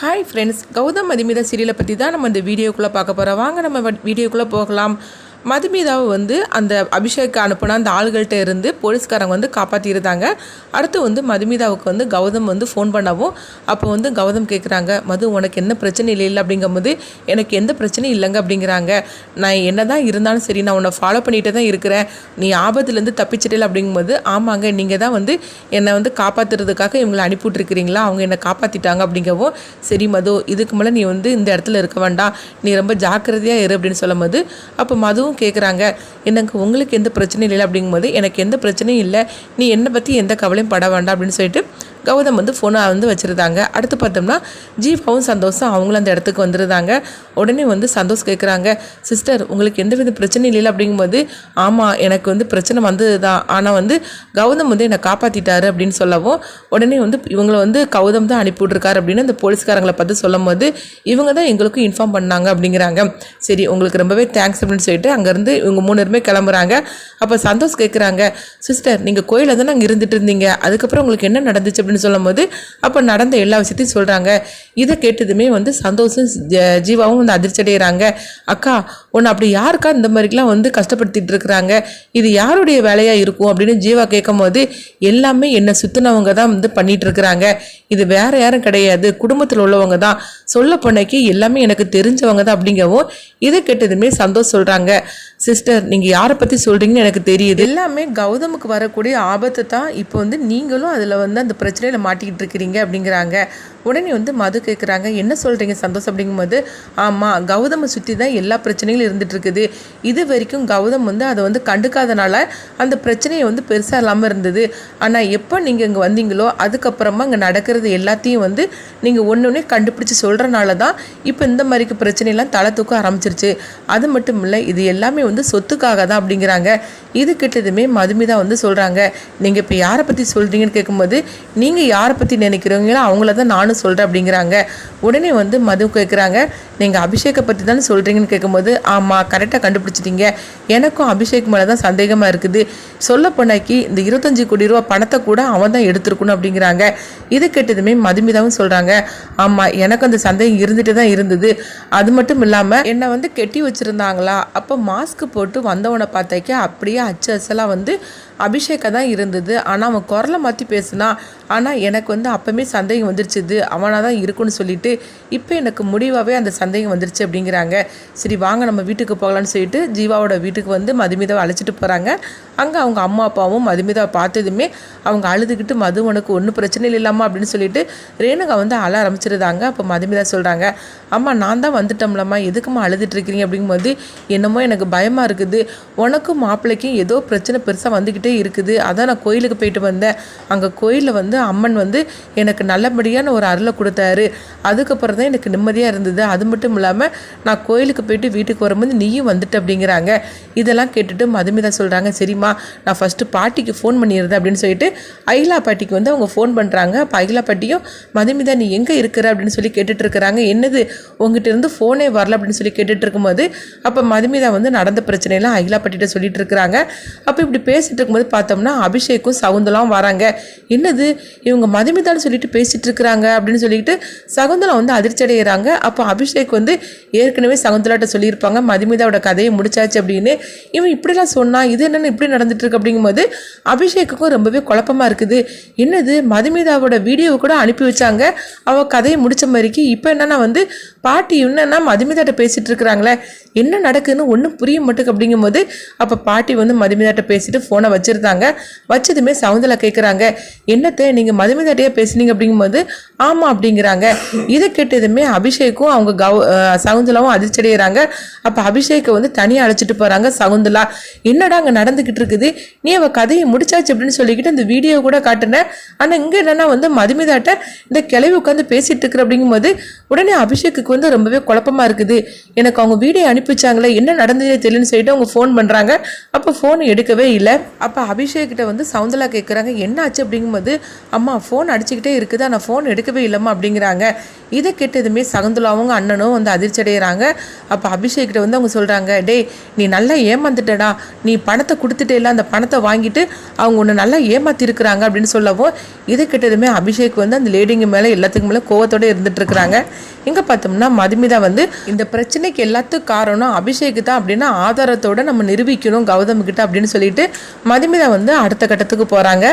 Hi friends Gautham Madhumitha சீரியலை பற்றி தான் நம்ம இந்த வீடியோக்குள்ளே பார்க்க போகிறோம் வாங்க நம்ம வீடியோக்குள்ளே போகலாம். மதுமிதாவை வந்து அந்த அபிஷேக் அனுப்பின அந்த ஆள்கள்கிட்ட இருந்து போலீஸ்காரங்க வந்து காப்பாற்றிருந்தாங்க அடுத்து வந்து மதுமிதாவுக்கு வந்து கௌதம் வந்து ஃபோன் பண்ணவும் அப்போ வந்து கௌதம் கேட்குறாங்க மது உனக்கு என்ன பிரச்சனை இல்லை இல்லை அப்படிங்கும்போது எனக்கு எந்த பிரச்சனையும் இல்லைங்க அப்படிங்கிறாங்க. நான் என்ன தான் இருந்தாலும் சரி நான் உன்னை ஃபாலோ பண்ணிகிட்டே தான் இருக்கிறேன். நீ ஆபத்துலேருந்து தப்பிச்சிட்டல அப்படிங்கும்போது ஆமாங்க நீங்கள் தான் வந்து என்னை வந்து காப்பாற்றுறதுக்காக இவங்களை அனுப்பிவிட்ருக்கிறீங்களா அவங்க என்னை காப்பாற்றிட்டாங்க அப்படிங்கவும் சரி மது இதுக்கு மேலே நீ வந்து இந்த இடத்துல இருக்க வேண்டாம். நீ ரொம்ப ஜாக்கிரதையாக இரு அப்படின்னு சொல்லும்போது அப்போ மதுவும் கேட்குறாங்க எனக்கு உங்களுக்கு எந்த பிரச்சனையும் இல்லை அப்படிங்கும்போது எனக்கு எந்த பிரச்சனையும் இல்லை. நீ என்னை பற்றி எந்த கவலையும் பட வேண்டாம் அப்படின்னு சொல்லிட்டு கௌதம் வந்து ஃபோனை வந்து வச்சுருந்தாங்க. அடுத்து பார்த்தோம்னா ஜீவாவும் சந்தோஷம் அவங்களும் அந்த இடத்துக்கு வந்துருந்தாங்க. உடனே வந்து சந்தோஷ் கேட்குறாங்க சிஸ்டர் உங்களுக்கு எந்த வித பிரச்சனையும் இல்லை அப்படிங்கும்போது ஆமாம் எனக்கு வந்து பிரச்சனை வந்தது தான் ஆனால் வந்து கௌதம் வந்து என்னை காப்பாற்றிட்டாரு அப்படின்னு சொல்லவும் உடனே வந்து இவங்களை வந்து கௌதம் தான் அனுப்பி விட்ருக்காரு அப்படின்னு அந்த போலீஸ்காரங்களை பார்த்து சொல்லும் போது இவங்க தான் எங்களுக்கும் இன்ஃபார்ம் பண்ணாங்க அப்படிங்கிறாங்க. சரி உங்களுக்கு ரொம்பவே தேங்க்ஸ் அப்படின்னு சொல்லிட்டு அங்கேருந்து இவங்க மூணு பேருமே கிளம்புறாங்க. அப்போ சந்தோஷ் கேட்குறாங்க சிஸ்டர் நீங்கள் கோயிலில் தானே அங்கே இருந்துட்டு இருந்தீங்க? அதுக்கப்புறம் உங்களுக்கு என்ன நடந்துச்சு? அப்படின்னு சொல்லும்போது அப்போ நடந்த எல்லா விஷயத்தையும் சொல்கிறாங்க இதை கேட்டதுமே வந்து சந்தோஷம் ஜீவாவும் வந்து அதிர்ச்சி அடைகிறாங்க அக்கா உன்னை அப்படி யாருக்கா இந்த மாதிரிலாம் வந்து கஷ்டப்படுத்திட்டு இருக்கிறாங்க? இது யாருடைய வேலையாக இருக்கும்? அப்படின்னு ஜீவா கேட்கும்போது எல்லாமே என்னை சுற்றினவங்க தான் வந்து பண்ணிட்டு இருக்கிறாங்க. இது வேற யாரும் கிடையாது. குடும்பத்தில் உள்ளவங்க தான். சொல்ல போனக்கு எல்லாமே எனக்கு தெரிஞ்சவங்க தான். அப்படிங்கவும் இதை கேட்டதுமே சந்தோஷ் சொல்கிறாங்க சிஸ்டர் நீங்கள் யாரை பற்றி சொல்கிறீங்கன்னு எனக்கு தெரியுது. எல்லாமே கௌதமுக்கு வரக்கூடிய ஆபத்து தான் இப்போ வந்து நீங்களும் அதில் வந்து அந்த பிரச்சனையில் மாட்டிக்கிட்டு இருக்கிறீங்க அப்படிங்கிறாங்க. உடனே வந்து மது கேட்குறாங்க என்ன சொல்கிறீங்க சந்தோஷம் அப்படிங்கும்போது ஆமாம் கௌதமை சுற்றி தான் எல்லா பிரச்சனைகளும் இருந்துகிட்ருக்குது இது வரைக்கும் கௌதம் வந்து அதை வந்து கண்டுக்காதனால அந்த பிரச்சனையை வந்து பெருசாக இல்லாமல் இருந்தது. ஆனால் எப்போ நீங்கள் இங்கே வந்தீங்களோ அதுக்கப்புறமா இங்கே நடக்கிறது எல்லாத்தையும் வந்து நீங்கள் ஒன்று ஒன்றே கண்டுபிடிச்சி சொல்கிறனால தான் இப்போ இந்த மாதிரிக்கு பிரச்சனையெல்லாம் தலை தூக்க ஆரம்பிச்சிருச்சு. அது மட்டும் இல்லை இது எல்லாமே வந்து சொத்துக்காக தான் அப்படிங்கிறாங்க. இது கிட்டதுமே மதுமிதா வந்து சொல்கிறாங்க நீங்கள் இப்போ யாரை பற்றி சொல்கிறீங்கன்னு கேட்கும்போது நீங்கள் யாரை பற்றி நினைக்கிறீங்களோ அவங்கள தான் நானும் சொல்கிறேன் அப்படிங்கிறாங்க. உடனே வந்து மது கேட்குறாங்க நீங்கள் அபிஷேக்கை பற்றி தானே சொல்கிறீங்கன்னு கேட்கும்போது ஆமாம் கரெக்டாக கண்டுபிடிச்சிட்டீங்க. எனக்கும் அபிஷேக் மேலே தான் சந்தேகமாக இருக்குது. சொல்ல போனாக்கி இந்த இருபத்தஞ்சி கோடி ரூபா பணத்தை கூட அவன் தான் எடுத்துருக்கணும் அப்படிங்கிறாங்க. இது கேட்டதுமே மதுமிதாவும் சொல்கிறாங்க ஆமாம் எனக்கு அந்த சந்தேகம் இருந்துட்டு தான் இருந்தது. அது மட்டும் இல்லாமல் என்னை வந்து கெட்டி வச்சுருந்தாங்களா? அப்போ மாஸ்க் போட்டு வந்தவனை பார்த்தாக்கி அப்படியே அச்சு அச்சலாக வந்து அபிஷேக்கா தான் இருந்தது. ஆனால் அவன் குரலை மாற்றி பேசினா. ஆனால் எனக்கு வந்து அப்போமே சந்தேகம் வந்துருச்சுது. அவனாக தான் இருக்குன்னு சொல்லிட்டு இப்போ எனக்கு முடிவாகவே அந்த சந்தேகம் வந்துருச்சு அப்படிங்கிறாங்க. சரி வாங்க நம்ம வீட்டுக்கு போகலான்னு சொல்லிட்டு ஜீவாவோட வீட்டுக்கு வந்து மதுமிதாவை அழைச்சிட்டு போகிறாங்க அங்கே அவங்க அம்மா அப்பாவும் மதுமிதா பார்த்ததுமே அவங்க அழுதுகிட்டு மது உனக்கு ஒன்றும் பிரச்சனை இல்லாமா? அப்படின்னு சொல்லிட்டு ரேணுகா வந்து அழ ஆரம்பிச்சிருந்தாங்க. அப்போ மதுமிதா சொல்கிறாங்க அம்மா நான் தான் வந்துட்டோம்லம்மா. எதுக்கும்மா அழுதுட்டுருக்கிறீங்க அப்படிங்கும்போது என்னமோ எனக்கு பயமாக இருக்குது. உனக்கும் மாப்பிள்ளைக்கும் ஏதோ பிரச்சனை பெருசாக வந்துக்கிட்டே இருக்குது. அதான் நான் கோயிலுக்கு போயிட்டு வந்தேன். அங்கே கோயிலில் வந்து அம்மன் வந்து எனக்கு நல்லபடியான ஒரு அருளை கொடுத்தாரு. அதுக்கப்புறம் தான் எனக்கு நிம்மதியாக இருந்தது. அது மட்டும் இல்லாமல் நான் கோயிலுக்கு போயிட்டு வீட்டுக்கு வரும்போது நீயும் வந்துட்ட அப்படிங்கிறாங்க. இதெல்லாம் கேட்டுட்டு மதுமிதா சொல்கிறாங்க சரிம்மா நான் ஃபஸ்ட்டு பாட்டிக்கு ஃபோன் பண்ணிடுறேன் அப்படின்னு சொல்லிட்டு அகிலா பாட்டிக்கு வந்து அவங்க ஃபோன் பண்ணுறாங்க அப்போ அகிலா பாட்டியும் மதுமிதா நீ எங்கே இருக்கிற அப்படின்னு சொல்லி கேட்டுட்டு இருக்கிறாங்க. என்னது? உங்ககிட்ட இருந்து ஃபோனே வரல அப்படின்னு சொல்லி கேட்டுட்டு இருக்கும்போது அப்போ மதுமிதா வந்து நடந்த பிரச்சனையெல்லாம் அகிலா பாட்டிகிட்ட சொல்லிட்டு இருக்கிறாங்க. அப்போ இப்படி பேசிகிட்டு இருக்கும்போது பார்த்தோம்னா அபிஷேக்கும் சகுந்தலாம் வராங்க. என்னது? இவங்க மதுமிதான்னு சொல்லிட்டு பேசிகிட்டு இருக்கிறாங்க அப்படின்னு சொல்லிட்டு சகுந்தலம் வந்து அதிர்ச்சி அடைகிறாங்க அப்போ அபிஷேக் வந்து ஏற்கனவே சகுந்தலாட்ட சொல்லியிருப்பாங்க. மதுமிதாவோட கதையை முடிச்சாச்சு அப்படின்னு. இவன் இப்படிலாம் சொன்னால் இது என்னென்னு இப்படி நடந்துட்டு இருக்கு அப்படிங்கும்போது அபிஷேக்குக்கும் ரொம்பவே குழப்பமா இருக்குது. என்னது மதுமிதாவோட வீடியோவை கூட அனுப்பி வச்சாங்க. அவ கதையை முடிச்ச மாதிரிக்கு இப்போ என்னன்னா வந்து பாட்டி என்னன்னா மதுமிதாட்ட பேசிட்டு இருக்கிறாங்களே என்ன நடக்குதுன்னு ஒன்றும் புரிய மாட்டேங்க அப்படிங்கும்போது அப்போ பாட்டி வந்து மதுமிதாட்ட பேசிட்டு ஃபோனை வச்சிருந்தாங்க. வச்சதுமே சவுந்தலா கேட்குறாங்க என்னத்தை நீங்கள் மதுமிதாட்டையே பேசுனீங்க அப்படிங்கும்போது ஆமாம் அப்படிங்கிறாங்க. இதை கேட்டதுமே அபிஷேக்கும் அவங்க கவு சவுந்தலாவும் சகுந்தலாவும் அதிர்ச்சி அடைகிறாங்க அப்போ அபிஷேக்கை வந்து தனியாக அழைச்சிட்டு போகிறாங்க சகுந்தலா என்னடா அங்கே நடந்துக்கிட்டு இருக்குது. நீ அவள் கதையை முடிச்சாச்சு அப்படின்னு சொல்லிக்கிட்டு அந்த வீடியோ கூட காட்டினேன் ஆனால் இங்கே என்னன்னா வந்து மதுமிதாட்ட இந்த கிளவி உட்காந்து பேசிகிட்டு இருக்கிற அப்படிங்கும்போது உடனே அபிஷேக்குக்கு வந்து ரொம்பவே குழப்பமா இருக்குது. எனக்கு அவங்க வீடியோ அனுப்பிச்சாங்களே என்ன நடந்ததே தெரியலன்னு சொல்லிட்டு அவங்க ஃபோன் பண்ணுறாங்க அப்போ ஃபோன் எடுக்கவே இல்லை. அப்போ அபிஷேக் கிட்ட வந்து சவுந்தலா கேட்குறாங்க என்ன ஆச்சு அப்படிங்கும்போது அம்மா ஃபோன் அடிச்சுக்கிட்டே இருக்குது? ஆனால் ஃபோன் எடுக்கவே இல்லைம்மா அப்படிங்கிறாங்க. இதை கேட்டதுமே சகுந்தலாவும் அண்ணனும் வந்து அதிர்ச்சி அடைகிறாங்க அப்போ அபிஷேக்கிட்ட வந்து அவங்க சொல்கிறாங்க டேய் நீ நல்லா ஏமாந்துட்டடா. நீ பணத்தை கொடுத்துட்டே இல்லை அந்த பணத்தை வாங்கிட்டு அவங்க ஒன்று நல்லா ஏமாத்திருக்கிறாங்க அப்படின்னு சொல்லவும் இது கிட்டதுமே அபிஷேக் வந்து அந்த லேடிங்க மேலே எல்லாத்துக்கும் மேலே கோவத்தோடு இருந்துட்டு இருக்கிறாங்க இங்கே பார்த்தோம்னா மதுமிதா வந்து இந்த பிரச்சனைக்கு எல்லாத்துக்கும் காரணம் அபிஷேக் தான் அப்படின்னா ஆதாரத்தோட நம்ம நிரூபிக்கணும் கௌதம் கிட்ட அப்படின்னு சொல்லிட்டு மதுமிதா வந்து அடுத்த கட்டத்துக்கு போகிறாங்க